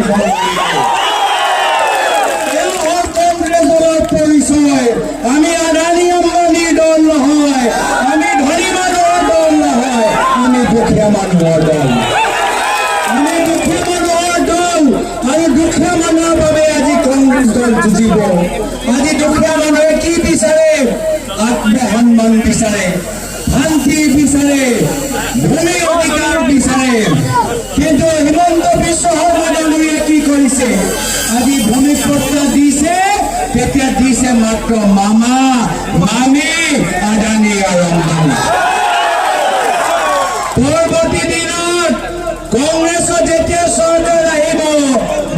সমস্যা আমি সমাধান কৰিম এয়া হ'ল কংগ্ৰেছৰ পৰিচয় আমি আদানী আম্বানীৰ দল নহয় আমি ধনী মানুহৰ দল নহয় আমি দুখীয়া মানুহৰ দল আমি দুখীয়া মানুহৰ দল আৰু দুখীয়া মানুহৰ বাবে আজি কংগ্ৰেছ দল যুঁজিব আজি দুখীয়া মানুহে কি বিচাৰে আত্মসন্মান বিচাৰে শান্তি বিচাৰে ভূমি অধিকাৰ বিচাৰে কিন্তু হিমন্ত বিশ্ব শৰ্মা ডাঙৰীয়াই কি কৰিছে আজি ভূমিপত্ৰ দিছে তেতিয়া মাত্ৰ মামা মামী আদানী আৰু আম্বানী আহিব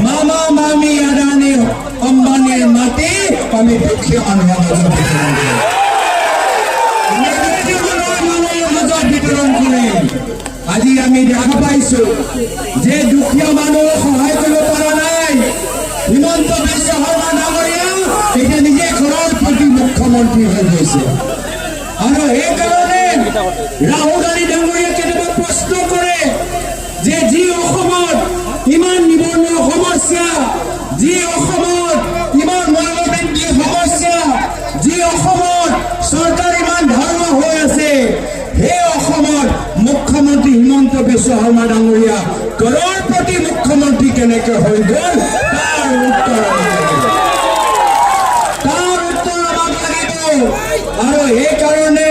মামা মামী আদানী মাটি আমি দুখীয়া মানুহৰ মাজত আজি আমি দেখা পাইছো যে দুখীয়া মানুহক সহায় নাই, হিমন্ত বিশ্ব ঘৰৰপতি মুখ্যমন্ত্ৰী হৈ গৈছে আৰু সেইকাৰণে ৰাহুল গান্ধী ডাঙৰীয়া কেতিয়াবা প্ৰশ্ন কৰে যে যি অসমত ইমান নিবনুৱা সমস্যা যি অসমত ইমান মূল্যবৃদ্ধি সমস্যা যি অসমত চৰকাৰ ইমান ধৰ্ম হৈ আছে। সেই অসমত মুখ্যমন্ত্ৰী হিমন্ত বিশ্ব শৰ্মা ডাঙৰীয়া কৰৰপতি মুখ্যমন্ত্ৰী কেনেকে হৈ গ'ল তাৰ উত্তৰ আমি লাগিব। তাৰ উত্তৰ আমাক লাগিব আৰু সেইকাৰণে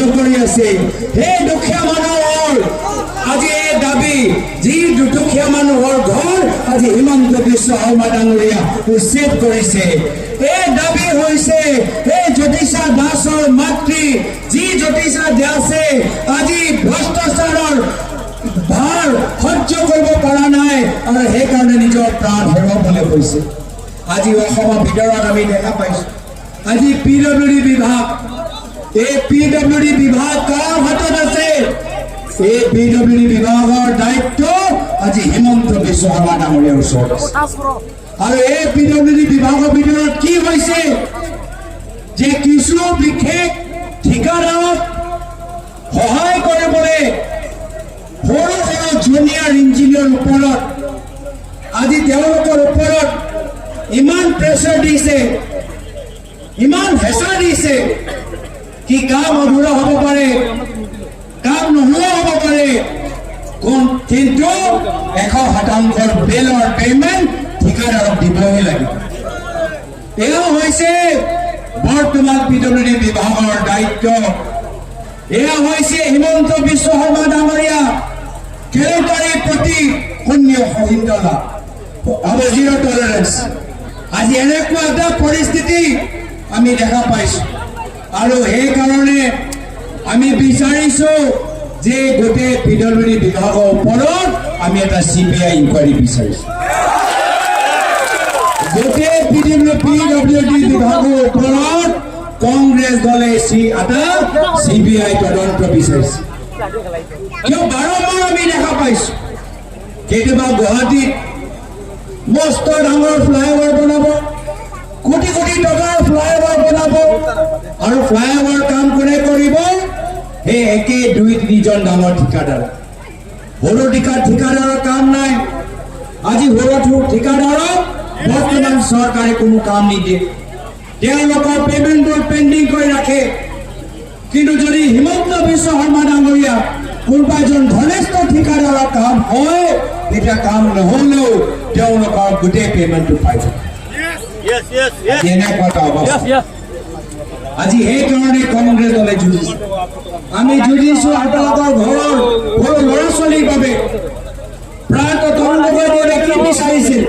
সহ্য কৰি আছে। সেই দুখীয়া আজি এই দাবি, যি দুখীয়া মানুহৰ আজি হিমন্ত বিশ্ব শৰ্মা ডাঙৰীয়া উচ্ছেদ কৰিছে। এই দাবি হৈছে এই জ্যোতিষা দাসৰ মাতৃ, যি দাসে আজি ভ্ৰষ্টাচাৰৰ ভাৰ সহ্য কৰিব পৰা নাই আৰু সেইকাৰণে নিজৰ প্ৰাণ হেৰুৱাবলৈ কৈছে। আজি অসমৰ ভিতৰত আমি দেখা পাইছো। আজি পি ডব্লিউ ডি বিভাগ এই বিভাগ কাৰ হাতত আছে এই পি দায়িত্ব আজি হিমন্ত বিশ্ব শৰ্মা ডাঙৰীয়াৰ ওচৰত আৰু এই পি ডব্লিউ বিভাগৰ কি হৈছে? যে কিছু বিশেষ ঠিকাদাৰক সহায় কৰিবলৈ সৰু সৰু জুনিয়ৰ ইঞ্জিনিয়াৰ ওপৰত, আজি তেওঁলোকৰ ওপৰত ইমান প্ৰেছাৰ দিছে, ইমান হেঁচা দিছে। কি কাম অধুৰা হ'ব পাৰে কাম নোহোৱা হ'ব পাৰে। কোন- কিন্তু এশ শতাংশৰ বিলৰ পে'মেণ্ট ঠিকাদাৰক দিবই লাগিব। এয়া হৈছে বৰ্তমান পি ডব্লিউ বিভাগৰ দায়িত্ব। এয়া হৈছে হিমন্ত বিশ্ব শৰ্মা ডাঙৰীয়া কেলেংকাৰীৰ প্ৰতি শূন্য সহিংসতা আৰু জিৰ' টলাৰেঞ্চ আজি এনেকুৱা এটা পৰিস্থিতি আমি দেখা পাইছোঁ। আৰু সেইকাৰণে আমি বিচাৰিছোঁ যে গোটেই পি ডব্লিউ ডি বিভাগৰ ওপৰত আমি এটা চি বি আই ইনকুৱাৰী বিচাৰিছোঁ। গোটেই পি ডব্লিউ কংগ্ৰেছ দলে চি এটা চি তদন্ত বিচাৰিছে। কিয় বাৰম্বাৰ আমি দেখা পাইছোঁ? কেতিয়াবা গুৱাহাটীত মস্ত ডাঙৰ ফ্লাইঅভাৰ বনাব। কোটি কোটি টকাৰ ফ্লাইঅভাৰ বনাব। আৰু ফ্লাইঅভাৰ কাম কোনে কৰিব? সেই একে দুই তিনিজন ডাঙৰ ঠিকাদাৰ। সৰু ঠিকা ঠিকাদাৰৰ কাম নাই। আজি সৰু ঠিকাদাৰক বৰ্তমান চৰকাৰে কোনো কাম নিদিয়ে। তেওঁলোকৰ পেমেণ্টবোৰ পেণ্ডিং কৰি ৰাখে। কিন্তু যদি হিমন্ত বিশ্ব শৰ্মা ডাঙৰীয়া কোনোবা এজন ঘনিষ্ঠ ঠিকাদাৰৰ কাম হয়, তেতিয়া কাম নহ'লেও তেওঁলোকৰ গোটেই পেমেণ্টটো পাই যায় Yes, yes, yes. এনেকুৱা এটা অৱস্থা Yes, yes. আজি সেইকাৰণে কংগ্ৰেছ দলে যুঁজিছে আমি যুঁজিছো আপোনালোকৰ ঘৰৰ সৰু ল'ৰা ছোৱালীৰ বাবে কি বিচাৰিছিল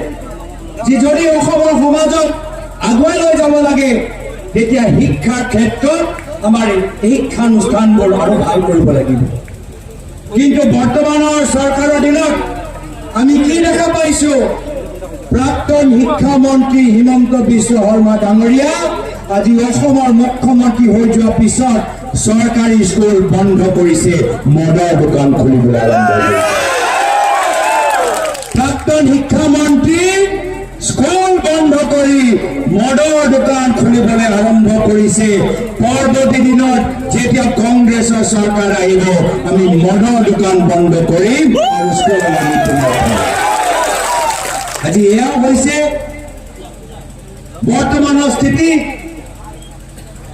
যে যদি অসমৰ সমাজত আগুৱাই লৈ যাব লাগে তেতিয়া শিক্ষাৰ ক্ষেত্ৰত আমাৰ শিক্ষানুষ্ঠানবোৰ আৰু ভালো কৰিব লাগিব। কিন্তু বৰ্তমানৰ চৰকাৰৰ দিনত আমি কি দেখা পাইছো? প্ৰাক্তন শিক্ষামন্ত্ৰী হিমন্ত বিশ্ব শৰ্মা ডাঙৰীয়া আজি অসমৰ মুখ্যমন্ত্ৰী হৈ পিছত চৰকাৰী স্কুল বন্ধ কৰিছে। মদৰ দোকান খুলিবলৈ আৰম্ভ কৰিছে। প্ৰাক্তন স্কুল বন্ধ কৰি মদৰ দোকান খুলিবলৈ আৰম্ভ কৰিছে। পৰৱৰ্তী দিনত যেতিয়া কংগ্ৰেছৰ চৰকাৰ আহিব, আমি মদৰ দোকান বন্ধ কৰিম স্কুল আমি। আজি এয়া হৈছে। বৰ্তমানৰ স্থিতি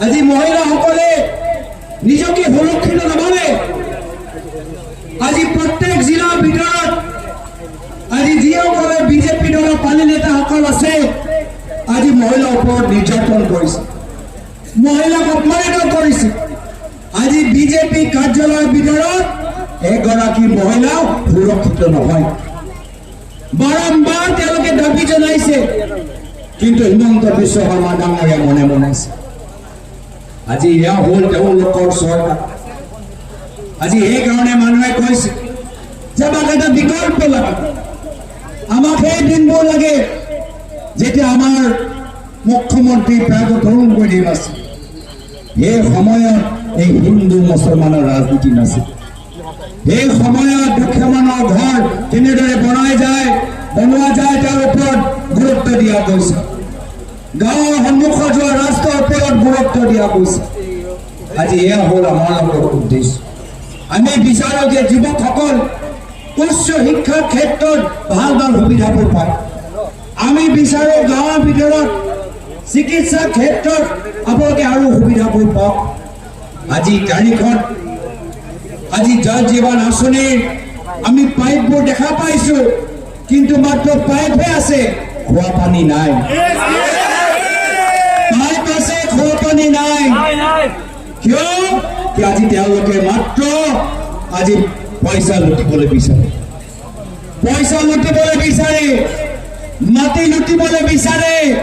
আজি মহিলাসকলে নিজকে সুৰক্ষিত নাভাবে আজি প্ৰত্যেক জিলাৰ ভিতৰত আজি যিসকলে বিজেপি দলৰ পানী নেতাসকল আছে, আজি মহিলাৰ ওপৰত নিৰ্যাতন কৰিছে। মহিলাক অপমানিত কৰিছে। আজি বিজেপি কাৰ্যালয়ৰ ভিতৰত এগৰাকী মহিলাও সুৰক্ষিত নহয়। বাৰম্বাৰ তেওঁলোকে দাবি জনাইছে। কিন্তু হিমন্ত বিশ্ব শৰ্মা ডাঙৰীয়া মনে মনাইছে আজি এয়া হ'ল তেওঁলোকৰ চৰকাৰ। আজি সেইকাৰণে মানুহে কৈছে যে আমাক এটা বিকল্প লাগে। আমাক সেই দিনবোৰ লাগে যেতিয়া আমাৰ মুখ্যমন্ত্ৰী প্ৰায় তৰুণ গগৈ আছিল। সেই সময়ত এই হিন্দু মুছলমানৰ ৰাজনীতি নাছিল। সেই সময়ত দুখীয়া মানুহৰ ঘৰ কেনেদৰে বনাই যায় বনোৱা যায় তাৰ ওপৰত গুৰুত্ব দিয়া গৈছে গাঁৱৰ সন্মুখত যোৱা ৰাস্তাৰ ওপৰত গুৰুত্ব দিয়া গৈছে আজি এয়া হ'ল আমাৰ লগৰ উদ্দেশ্য। আমি বিচাৰোঁ যে যুৱকসকল উচ্চ শিক্ষাৰ ক্ষেত্ৰত ভালো ভালো সুবিধাবোৰ পায় আমি বিচাৰোঁ গাঁৱৰ ভিতৰত চিকিৎসাৰ ক্ষেত্ৰত আপোনালোকে আৰু সুবিধাবোৰ পাওক আজি তাৰিখত আজি জল জীৱন আঁচনিৰ আমি পাইপবোৰ দেখা পাইছো, কিন্তু মাত্ৰ পাইপহে আছে, খোৱা পানী নাই। পাইপ আছে, খোৱা পানী নাই. কিয়? কি আজি তেওঁলোকে মাত্ৰ আজি পইচা লুটিবলৈ বিচাৰে। পইচা লুটিবলৈ বিচাৰে, মাটি লুটিবলৈ বিচাৰে।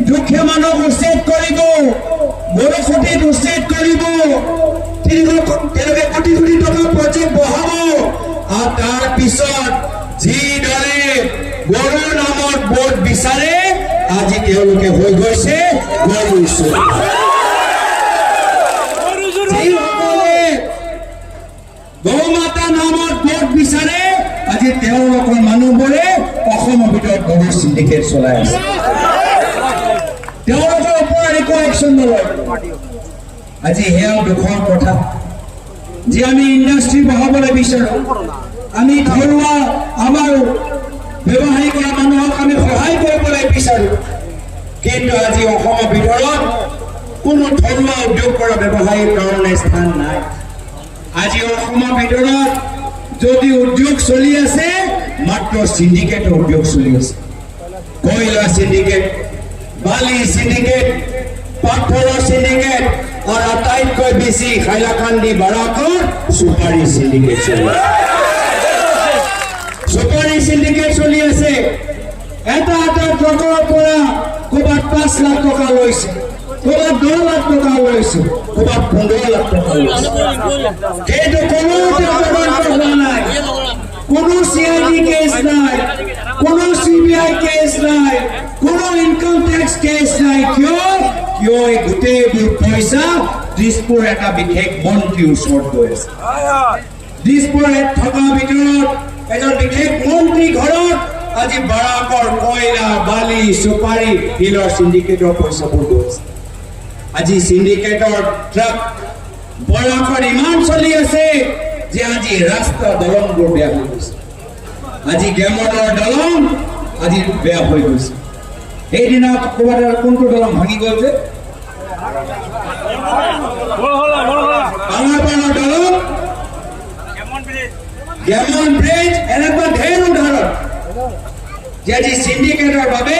দুখীয়া মানুহক উচ্ছেদ কৰিব বৰষুণিত উচ্ছেদ কৰিব। তেওঁলোক- আৰু তাৰ পিছত যিদৰে গৰুৰ নামত ভোট বিচাৰে আজি তেওঁলোকে হৈ গৈছে গৰু যিসকলে গৌ মাতা নামত ভোট বিচাৰে, আজি তেওঁলোকৰ মানুহবোৰে অসমৰ ভিতৰত গৰুৰ চিণ্ডিকেট চলাই আছে। তেওঁলোকৰ ওপৰত একো একশ্যন নলয়। আজি সেয়াও দুখৰ কথা। যে আমি ইণ্ডাষ্ট্ৰী বহাবলৈ বিচাৰোঁ আমি ঘৰুৱা, আমাৰ ব্যৱসায়ী কৰা মানুহক আমি সহায় কৰিবলৈ বিচাৰোঁ। কিন্তু আজি অসমৰ ভিতৰত কোনো থলুৱা উদ্যোগ কৰা ব্যৱসায়ীৰ কাৰণে স্থান নাই। আজি অসমৰ ভিতৰত যদি উদ্যোগ চলি আছে, মাত্ৰ চিণ্ডিকেটৰ উদ্যোগ চলি আছে। কয়লা চিণ্ডিকেট বালি চিণ্ডিকেট পাথৰৰ চিণ্ডিকেট আৰু আটাইতকৈ বেছি হাইলাকান্দি বাৰাকৰ চুপাৰী চিণ্ডিকেট চলি আছে। চুপাৰী চিণ্ডিকেট চলি আছে এটা এটা ট্ৰাকৰ পৰা ক'ৰবাত পাঁচ লাখ টকা লৈছে। ক'ৰবাত দহ লাখ টকা লৈছে। ক'ৰবাত পোন্ধৰ লাখ টকা লৈছে। কিন্তু কোনো তদন্ত হোৱা নাই। কোনো চি আই ডি কেছ নাই। কোনো চি বি আই কেছ নাই। কোনো ইনকাম টেক্স কেছ নাই। কিয়? কিয় এই গোটেইবোৰ পইচা দিছপুৰ এটা বিশেষ মন্ত্ৰীৰ ওচৰত গৈ আছে। দিছপুৰত থকা ভিতৰত এজন মন্ত্ৰী ঘৰত আজি বাৰাকৰ কয়লা, বালি চুপাৰী শিলৰ চিণ্ডিকেটৰ পইচাবোৰ গৈছে আজি চিণ্ডিকেটৰ ট্ৰাক বৰাকৰ ইমান চলি আছে যে আজি ৰাস্তা দলংবোৰ বেয়া হৈ গৈছে। আজি গেমনৰ দলং আজি বেয়া হৈ গৈছে। সেইদিনা ক'ৰবাত কোনটো দলং ভাঙি গ'ল যে? দলং। গেমন ব্ৰিজ এনেকুৱা ঢেৰ উদাহৰণ যে আজি চিণ্ডিকেটৰ বাবে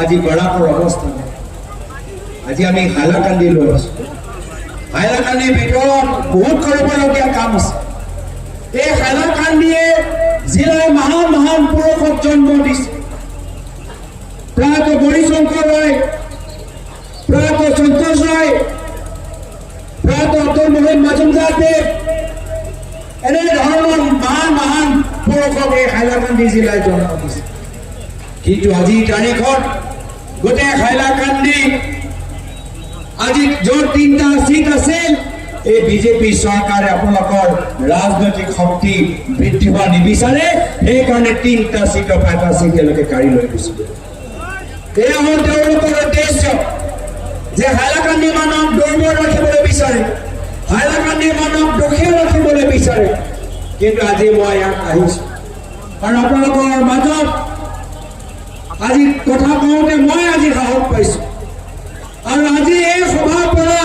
আজি বৰাকৰ অৱস্থা নাই আজি আমি হাইলাকান্দি লৈ আছো হাইলাকান্দিৰ ভিতৰত বহুত কৰিবলগীয়া কাম আছে এই হাইলাকান্দিয়ে জিলাৰ মহান মহান পুৰুষক জন্ম দিছে প্ৰয়াত বৰিশংকৰ ৰায় প্ৰয়াত সন্তোষ ৰায় প্ৰয়াত অতুল মোহন মাজুমদাৰ দেৱ এনে ধৰণৰ মহান মহান পুৰুষক হাইলাকান্দি জিলাই জন্ম দিছে। কিন্তু আজিৰ তাৰিখত গোটেই হাইলাকান্দি আজি য'ত তিনিটা চিট আছিল এই বিজেপি চৰকাৰে আপোনালোকৰ ৰাজনৈতিক শক্তি বৃদ্ধি হোৱা নিবিচাৰে সেইকাৰণে তিনিটা চিটৰ পৰা এটা চিট তেওঁলোকে কাঢ়ি লৈ গৈছিল এয়া হ'ল উদ্দেশ্য যে হাইলাকান্দি মানুহক দুৰ্বল ৰাখিবলৈ বিচাৰে। হাইলাকান্দি মানুহক দুখীয়া ৰাখিবলৈ বিচাৰে। কিন্তু আজি মই ইয়াত আহিছোঁ। আৰু আপোনালোকৰ মাজত আজি কথা কওঁতে মই আজি সাহস পাইছোঁ। আৰু আজি এই সভাৰ পৰা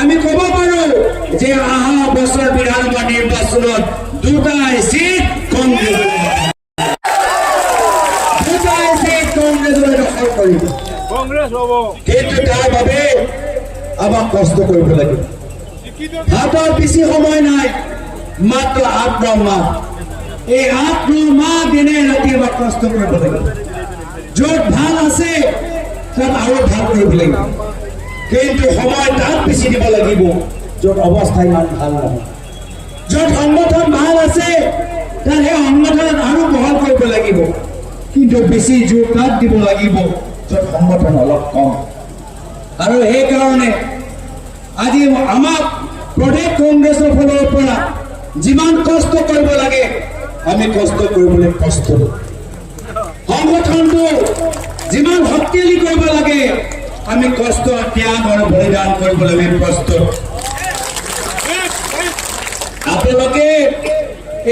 আমি ক'ব পাৰো যে অহা বছৰ বিধানসভা নিৰ্বাচনত দুটাই চিট কংগ্ৰেছ। দুটাই চিট কংগ্ৰেছলৈ দখল কৰিব। হ'ব। কিন্তু তাৰ বাবে আমাক কষ্ট কৰিব লাগিব। হাতত বেছি সময় নাই মাত্ৰ আঠ ন মাহ। এই ন মাহ দিনে আমাক কষ্ট কৰিব লাগিব। য'ত ভালো আছে, তাত আৰু ভালো কৰিব লাগিব। কিন্তু সময় তাত বেছি দিব লাগিব, য'ত অৱস্থা ইমান ভালো নহয়। য'ত সংগঠন ভালো আছে, তাত সেই সংগঠন আৰু বহল কৰিব লাগিব। কিন্তু বেছি জোৰ তাত দিব লাগিব, য'ত সংগঠন অলপ কম। আৰু সেইকাৰণে আজি আমাক প্ৰদেশ কংগ্ৰেছৰ ফালৰ পৰা যিমান কষ্ট কৰিব লাগে আমি কষ্ট কৰিবলৈ প্ৰস্তুত সংগঠনটো যিমান শক্তিশালী কৰিব লাগে আমি কষ্ট ত্যাগ আৰু বলিদান কৰিবলৈ আমি প্ৰস্তুত আপোনালোকে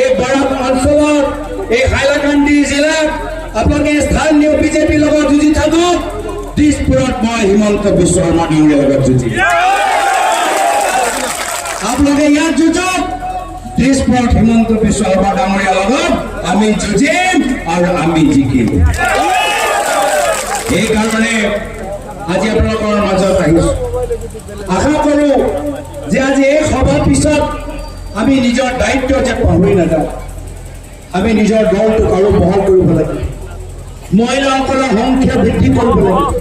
এই বৰাক অঞ্চলত এই হাইলাকান্দি জিলাত আপোনালোকে স্থানীয় বিজেপিৰ লগত যুঁজি থাকক। দিছপুৰত মই হিমন্ত বিশ্ব শৰ্মা ডাঙৰীয়াৰ লগত যুঁজিম আপোনালোকে ইয়াত যুঁজক। দিছপুৰত হিমন্ত বিশ্ব শৰ্মা ডাঙৰীয়াৰ লগত আমি যুঁজিম আৰু আমি জিকিম সেইকাৰণে আজি আপোনালোকৰ মাজত আহিছোঁ। আশা কৰোঁ যে আজি এই সভাৰ পিছত আমি নিজৰ দায়িত্ব যে পাহৰি নাযাওঁ, আমি নিজৰ দলটোক আৰু বহল কৰিব লাগিব। মহিলাসকলৰ সংখ্যা বৃদ্ধি কৰিব লাগিব।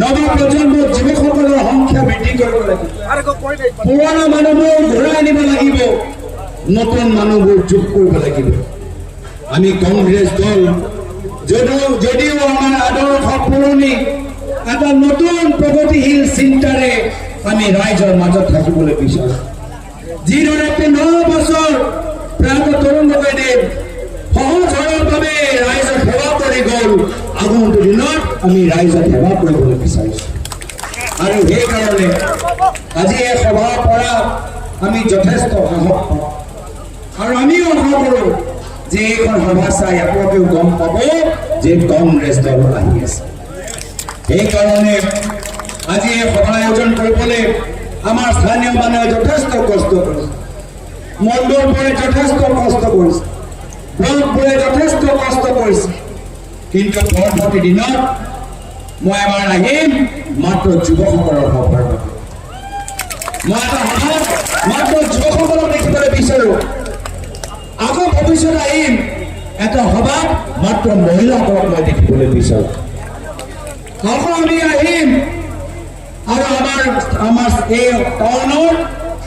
নৱ প্ৰজন্মৰ যুৱকসকলৰ সংখ্যা বৃদ্ধি কৰিব লাগিব। পুৰণা মানুহবোৰ ঘূৰাই আনিব লাগিব। নতুন মানুহবোৰ যোগ কৰিব লাগিব আমি কংগ্ৰেছ দল, যদিও যদিও আমাৰ আদৰ্শ পুৰণি এটা নতুন প্ৰগতিশীল চিন্তাৰে আমি ৰাইজৰ মাজত থাকিবলৈ বিচাৰোঁ যিদৰে পোন্ধৰ বছৰ প্ৰাত তৰুণ গগৈদেৱ সহজ সৰলভাৱে ৰাইজক সেৱা কৰি গ'ল আগন্তুক দিনত আমি ৰাইজক সেৱা কৰিবলৈ বিচাৰিছোঁ আৰু সেইকাৰণে আজি এই সভাৰ পৰা আমি যথেষ্ট সাহস পাওঁ আৰু আমিও আশা কৰোঁ যে এইখন সভা চাই আপোনালোকেও গম পাব যে কংগ্ৰেছ দল আহি আছে সেইকাৰণে আজি এই সভা আয়োজন কৰিবলৈ আমাৰ স্থানীয় মানুহে যথেষ্ট কষ্ট কৰিছে মণ্ডলবোৰে যথেষ্ট কষ্ট কৰিছে ব্লকবোৰে যথেষ্ট কষ্ট কৰিছে কিন্তু পৰৱৰ্তী দিনত মই এবাৰ আহিম মাত্ৰ যুৱকসকলৰ সভাৰ বাবে। মই এটা সভাত মাত্ৰ যুৱকসকলক দেখিবলৈ বিচাৰোঁ। আকৌ ভৱিষ্যত আহিম। এটা সভাত মাত্ৰ মহিলাসকলক মই দেখিবলৈ বিচাৰোঁ। আকৌ আমি আহিম। আৰু আমাৰ আমাৰ এই টাউনৰ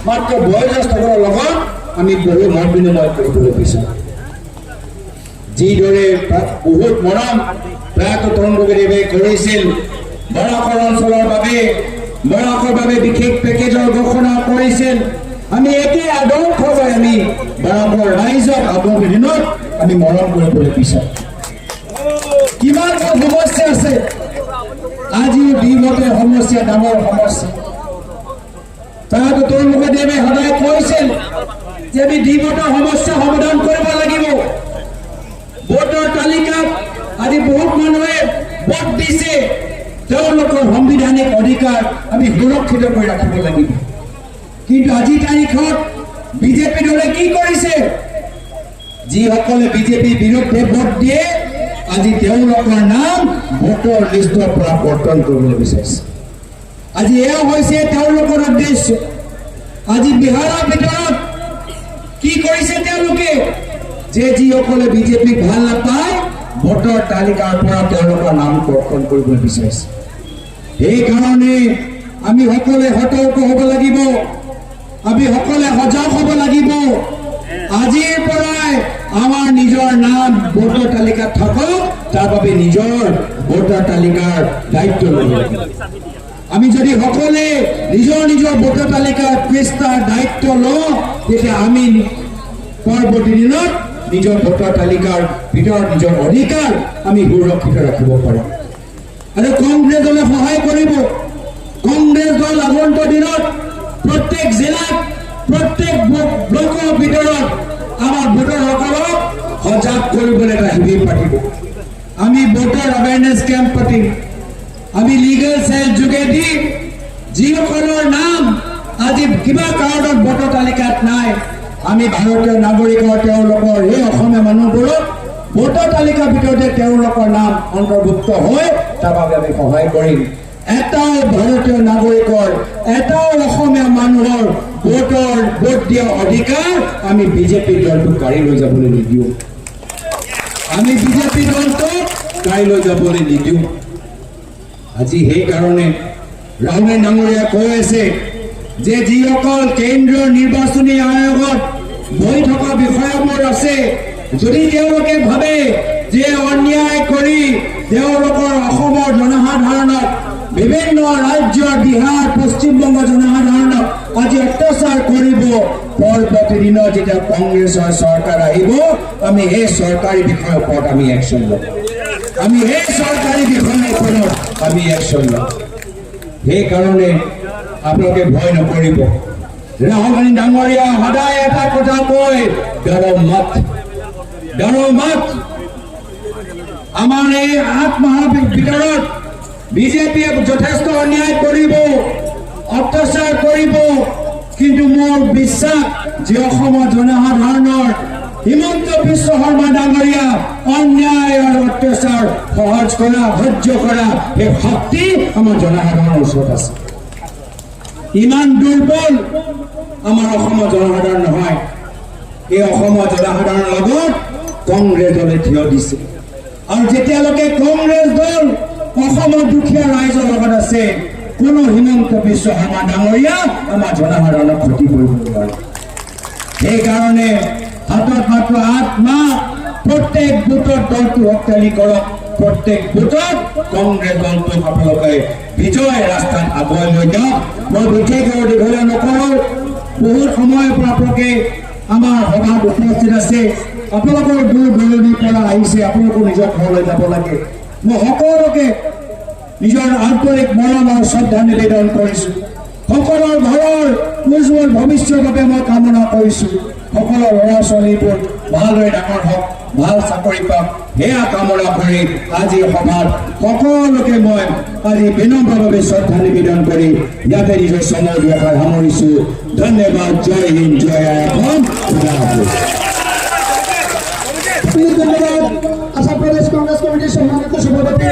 মাত্ৰ বয়োজ্যেষ্ঠসকলৰ লগত আমি বহু মত বিনিময় কৰিবলৈ বিচাৰোঁ। যিদৰে বহুত মৰম প্ৰয়াত তৰুণ গগৈদেৱে কৰিছিল বৰাকৰ অঞ্চলৰ বাবে বৰাকৰ বাবে বিশেষ পেকেজৰ ঘোষণা কৰিছিল আমি একে আদৰ্শ লৈ আমি বৰাকৰ ৰাইজক আগন্তুক দিনত আমি মৰম কৰিবলৈ বিচাৰোঁ। কিমান সমস্যা আছে। আজিও দ্বিমতে সমস্যা, ডাঙৰ সমস্যা। তৰুণ গগৈদেৱে সদায় কৈছিল যে আমি দ্বিমতৰ সমস্যা সমাধান কৰিব লাগিব। ভোটৰ তালিকাত আজি বহুত মানুহে ভোট দিছে। তেওঁলোকৰ সাংবিধানিক অধিকাৰ আমি সুৰক্ষিত কৰি ৰাখিব লাগিব। কিন্তু আজিৰ তাৰিখত বিজেপি দলে কি কৰিছে? যিসকলে বিজেপিৰ বিৰুদ্ধে ভোট দিয়ে, আজি তেওঁলোকৰ নাম ভোটৰ লিষ্টৰ পৰা বৰ্তন কৰিবলৈ বিচাৰিছে। আজি এয়া হৈছে তেওঁলোকৰ উদ্দেশ্য। আজি বিহাৰৰ ভিতৰত কি কৰিছে তেওঁলোকে? যে যিসকলে বিজেপিক ভালো নাপায়, ভোটৰ তালিকাৰ পৰা তেওঁলোকৰ নাম কৰ্তন কৰিবলৈ বিচাৰিছে। সেইকাৰণে আমি সকলোৱে সতৰ্ক হ'ব লাগিব। আমি সকলোৱে সজাগ হ'ব লাগিব। আজিৰ পৰাই আমাৰ নিজৰ নাম ভোটৰ তালিকাত থাকক, তাৰ বাবে নিজৰ ভোটৰ তালিকাৰ দায়িত্ব ল'ব আমি যদি সকলোৱে নিজৰ নিজৰ ভোটাৰ তালিকাৰ পৃষ্ঠাৰ দায়িত্ব লওঁ, তেতিয়া আমি পৰৱৰ্তী দিনত নিজৰ ভোটাৰ তালিকাৰ ভিতৰত নিজৰ অধিকাৰ আমি সুৰক্ষিত ৰাখিব পাৰিম। আৰু কংগ্ৰেছ দলে সহায় কৰিব। কংগ্ৰেছ দল আগন্তুক দিনত প্ৰত্যেক জিলাত প্ৰত্যেক ব্লক- ব্লকৰ ভিতৰত আমাৰ ভোটাৰসকলক সজাগ কৰিবলৈ এটা শিবিৰ পাতিব আমি ভোটাৰ এৱেৰনেছ কেম্প পাতিম আমি লিগেল চেল যোগেদি যিসকলৰ নাম আজি কিবা কাৰণত ভোটৰ তালিকাত নাই। আমি ভাৰতীয় নাগৰিকৰ তেওঁলোকৰ, এই অসমীয়া মানুহবোৰক ভোটৰ তালিকাৰ ভিতৰতে তেওঁলোকৰ নাম অন্তৰ্ভুক্ত হৈ তাৰ বাবে আমি সহায় কৰিম। এটাও ভাৰতীয় নাগৰিকৰ এটাও অসমীয়া মানুহৰ ভোটৰ, ভোট দিয়া অধিকাৰ আমি বিজেপি দলটোক কাঢ়ি লৈ যাবলৈ নিদিওঁ। আমি বিজেপি দলটোক কাঢ়ি লৈ যাবলৈ নিদিওঁ। আজি সেইকাৰণে ৰাহুল ডাঙৰীয়া কৈ আছে যে যিসকল কেন্দ্ৰীয় নিৰ্বাচনী আয়োগত বহি থকা বিষয়াবোৰ আছে, যদি ভাবে যে অন্যায় কৰি তেওঁলোকৰ বিভিন্ন ৰাজ্যৰ বিহাৰ পশ্চিমবংগ জনসাধাৰণক আজি অত্যাচাৰ কৰিব পৰৱৰ্তী দিনত যেতিয়া কংগ্ৰেছৰ চৰকাৰ আহিব, আমি সেই চৰকাৰী বিষয়ৰ ওপৰত আমি একশ্যন ল'ম আমি সেই চৰকাৰী বিষয়ৰ ওপৰত আমি একশ্যন ল'ম সেইকাৰণে আপোনালোকে ভয় নকৰিব ৰাহুল গান্ধী ডাঙৰীয়া সদায় এটা কথা কয় ডৰ মত মত। আমাৰ এই আঠ মাহৰ ভিতৰত বিজেপিয়ে যথেষ্ট অন্যায় কৰিব, অত্যাচাৰ কৰিব, কিন্তু মোৰ বিশ্বাস যে অসমৰ হিমন্ত বিশ্ব শৰ্মা ডাঙৰীয়া অন্যায় আৰু অত্যাচাৰ সহজ কৰা সহ্য কৰা এই শক্তি আমাৰ জনসাধাৰণৰ ওচৰত আছে। ইমান দুৰ্বল আমাৰ অসমৰ জনসাধাৰণ নহয়। এই অসমৰ জনসাধাৰণৰ লগত কংগ্ৰেছ দলে থিয় দিছে। আৰু যেতিয়ালৈকে কংগ্ৰেছ দল অসমৰ দুখীয়া আছে, কোনো হিমন্ত বিশ্ব শৰ্মা ডাঙৰীয়া আমাৰ জনসাধাৰণক ক্ষতি কৰিব হাতত মাত্ৰ আঠ মাহ প্ৰত্যেক বুথত দলটো শক্তিশালী কৰক, প্ৰত্যেক বুথত কংগ্ৰেছ দলটোক বিজয় ৰাস্তাত আগুৱাই লৈ যাওক। মই বিশেষ আৰু দীঘলীয়া নকৰোঁ। বহুত সময়ৰ পৰা আমাৰ সভাত উপস্থিত আছে। আপোনালোকৰ দূৰ দূৰণিৰ পৰা আহিছে। আপোনালোকৰ নিজৰ ঘৰলৈ যাব লাগে। সকলোকে নিজৰ আন্তৰিক মৰম আৰু শ্ৰদ্ধা নিবেদন কৰিছোঁ। সকলৰ ঘৰৰ উজ্জ্বল ভৱিষ্যৰ বাবে মই কামনা কৰিছোঁ। সকলো ল'ৰা ছোৱালীবোৰ ভালদৰে ডাঙৰ ভালো চাকৰি পাওক, সেয়া কামনা কৰি আজি সভাত সকলোকে মই আজি বিনম্ৰভাৱে শ্ৰদ্ধা নিবেদন কৰি ইয়াতে নিজৰ চমু দুআষাৰ সামৰিছোঁ। ধন্যবাদ, জয় হিন্দ, জয় অসম। ধন্যবাদ কংগ্রেস কমিটির সম্মানিত সভাপতি